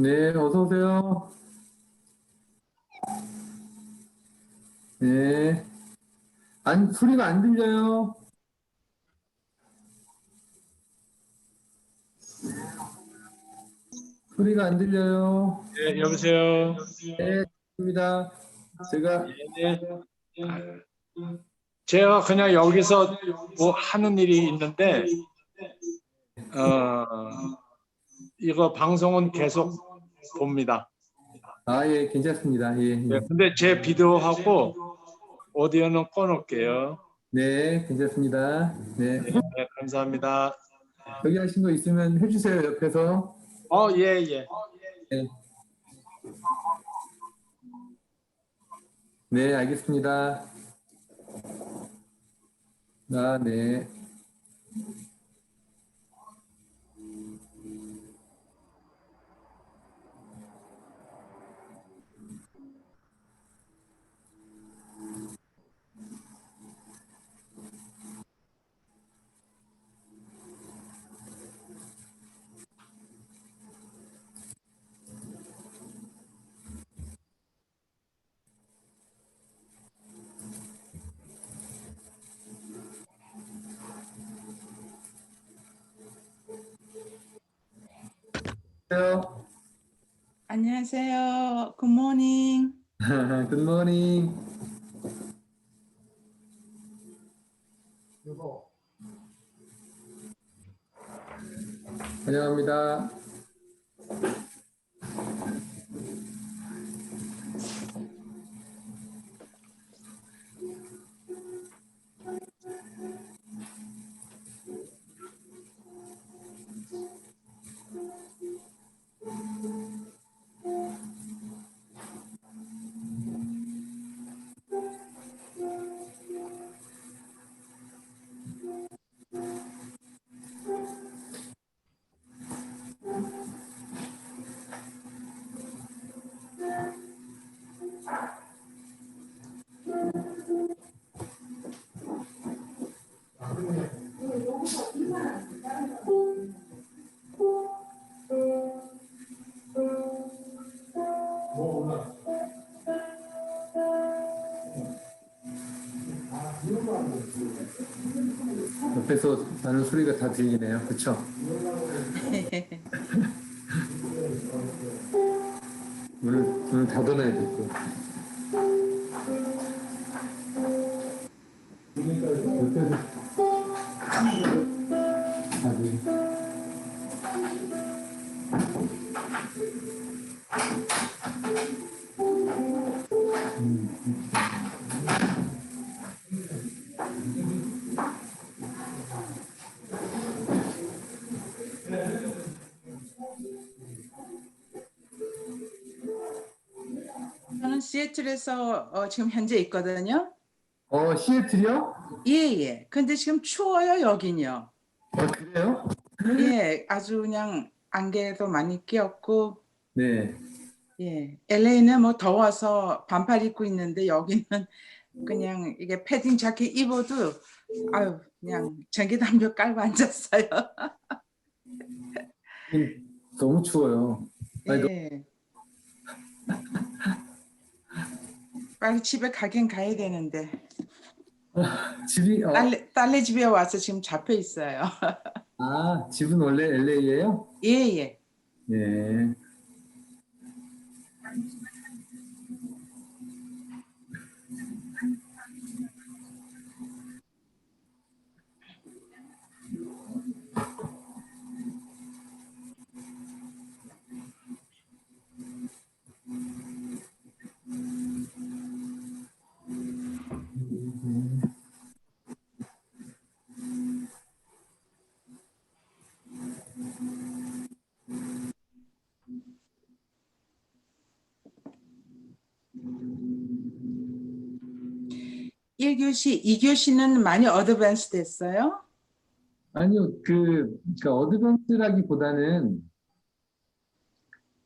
네, 어서 오세요. 네. 안, 소리가 안 들려요. 소리가 안 들려요. 네, 여보세요. 네, 입니다. 제가 네. 제가 그냥 여기서 뭐 하는 일이 있는데, 어, 이거 방송은 계속 봅니다. 아, 예, 괜찮습니다. 예, 네, 예. 근데 제 비디오하고 오디오는 꺼놓을게요. 네, 괜찮습니다. 네. 네, 감사합니다. 여기 하신 거 있으면 해주세요, 옆에서. 어, 예, 예. 네. 네, 알겠습니다. 아, 네. 안녕하세요. 안녕하세요. 굿모닝. 굿모닝. 환영합니다. 옆에서 나는 소리가 다 들리네요. 그쵸? 문을, 문을 닫아놔야 될 거. 저는 시애틀에서 어, 지금 현재 있거든요. 어, 시애틀이요? 예, 예. 근데 지금 추워요, 여긴요. 아, 그래요? 예, 아주 그냥 안개도 많이 끼었고, 네. 예. LA는 뭐 더워서 반팔 입고 있는데 여기는 그냥 이게 패딩 자켓 입어도 아유 그냥 전기담벼 깔고 앉았어요. 음, 너무 추워요. 아니, 예. 빨리 집에 가긴 가야 되는데 집이 어. 딸내, 딸내 집에 와서 지금 잡혀 있어요. 아 집은 원래 LA예요? 예예. 예. 예. 예. 1교시, 2교시는 많이 어드밴스 됐어요? 아니요, 그, 그러니까 어드밴스라기보다는,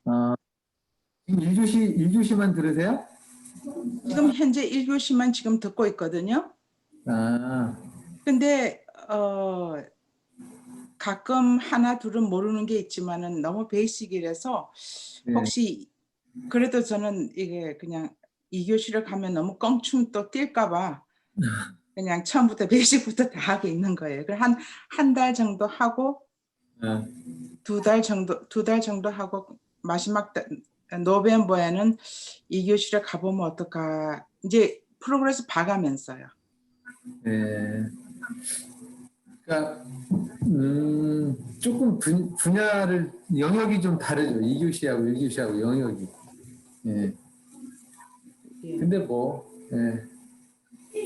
어, 지금 1교시, 1교시만 들으세요? 지금 현재 1교시만 지금 듣고 있거든요. 아. 근데, 어, 가끔 하나 둘은 모르는 게 있지만은 너무 베이식이라서 네. 혹시 그래도 저는 이게 그냥 이교실을 가면 너무 껑충 또 뛸까 봐 그냥 처음부터 베이직부터 다 하게 있는 거예요. 한한 달 정도 하고 아, 두달 정도 두 달 정도 하고 마지막 달- 노벰버에는 이 교실에 가보면 어떨까 이제 프로그레스 봐가면서요. 네. 그러니까 음, 조금 분, 분야를 영역이 좀 다르죠. 2교시하고 1교시하고 영역이. 예. 예. 근데 뭐 예.